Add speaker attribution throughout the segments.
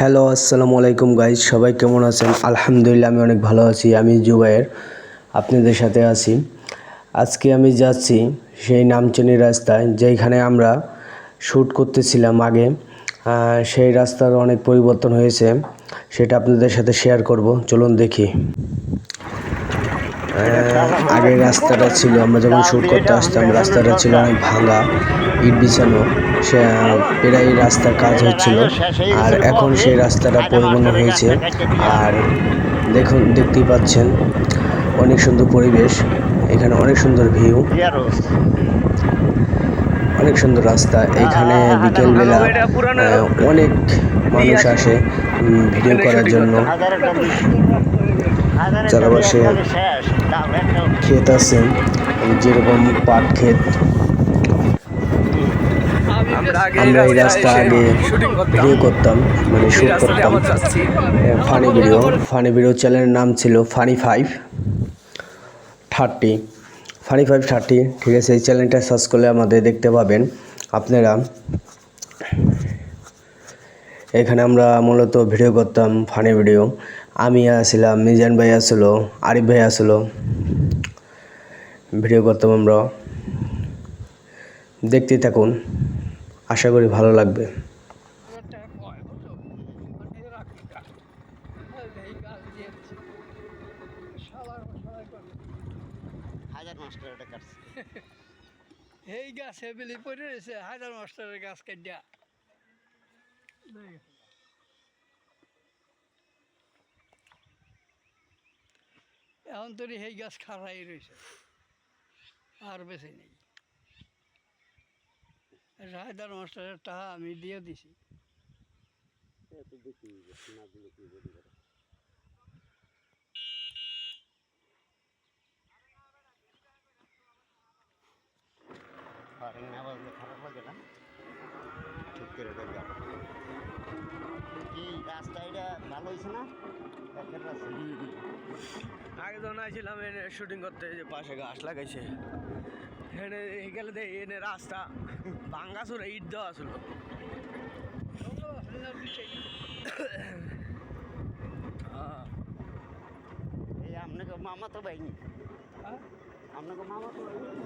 Speaker 1: Hello, আসসালামু আলাইকুম guys সবাই কেমন আছেন? আলহামদুলিল্লাহ, আমি অনেক ভালো আছি। আমি জুবাইয়ের আপনাদের সাথে আছি। আজকে আমি যাচ্ছি সেই নামচেনি রাস্তায় যেখানে আমরা শ্যুট করতেছিলাম আগে। সেই রাস্তার অনেক পরিবর্তন হয়েছে, সেটা আপনাদের সাথে শেয়ার করব। চলুন দেখি। আহ, আগে রাস্তাটা ছিল আমরা যখন শ্যুট করতে আসতাম রাস্তাটা ছিল অনেক ভাঙা ইট বিছানো সে প্রায় রাস্তার কাজ হচ্ছিল আর এখন সেই রাস্তাটা পরিপূর্ণ হয়েছে আর দেখুন দেখতেই পাচ্ছেন অনেক সুন্দর পরিবেশ এখানে অনেক সুন্দর ভিউ অনেক সুন্দর রাস্তা এখানে বিকেলবেলা অনেক মানুষ আসে ভিডিও করার জন্য। চারপাশে ক্ষেত আছে যেরকম পাট ক্ষেত আমরা এই রাস্তা আগে ভিডিও করতাম মানে শুট করতাম। ফানি ভিডিও ফানি ভিডিও চ্যানেলের নাম ছিল funny five thirty funny five thirty ঠিক আছে এই চ্যানেলটা সার্চ করলে আমাদের দেখতে পাবেন আপনারা। এখানে আমরা মূলত ভিডিও করতাম ফানি ভিডিও আমি আসছিলাম মিজান ভাই আসলো আরিফ ভাই আসলো। ভিডিও করতাম আমরা। দেখতেই থাকুন আশা করি ভালো লাগবে।
Speaker 2: এই গাছ হেবিলি পড়ে রয়েছে হাজার মাস্টারের গাছ কাটিয়া এখন তো সেই গাছ খারাই রয়েছে আর বেশি নেই। হায়দার মাস্টারের টাকা আমি দিয়ে দিছি।
Speaker 3: খারাপ লাগে না। ঠিক করে দেখবে কি রাস্তা এটা ভালো হয়েছে না?
Speaker 1: আগে যখন আসছিলাম এনে শুটিং করতে যে পাশে গাছ লাগাইছে। এনে গেলে দেখ এনে রাস্তা ভাঙ্গা চুরে ইট দেওয়া ছিল
Speaker 3: এই আপনাকে মামা তো বাইনি
Speaker 2: হ্যাঁ?
Speaker 3: আপনাকে মামা তো বাইনি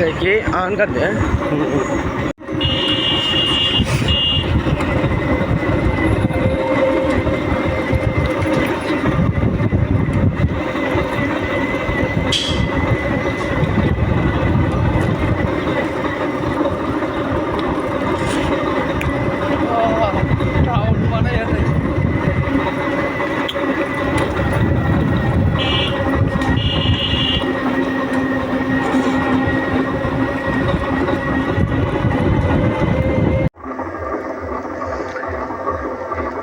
Speaker 2: देखिए
Speaker 3: ऑन
Speaker 2: कर दें।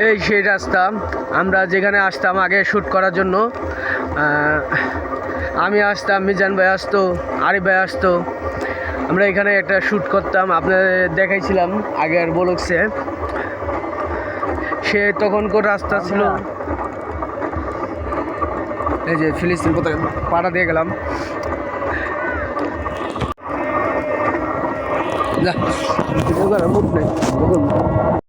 Speaker 3: এই
Speaker 1: সেই রাস্তা। আমরা যেখানে আসতাম আগে শ্যুট করার জন্য আমি আসতাম, মিজান ভাই আসতো, আরিফ ভাই আসতো। আমরা এখানে একটা শ্যুট করতাম, আপনাদের দেখাইছিলাম আগের বলকসে সে তখনকার রাস্তা ছিল? এই যে ফিলিস্তিন পতাকা পাড়া দিয়ে গেলাম। যা। মুখ নেই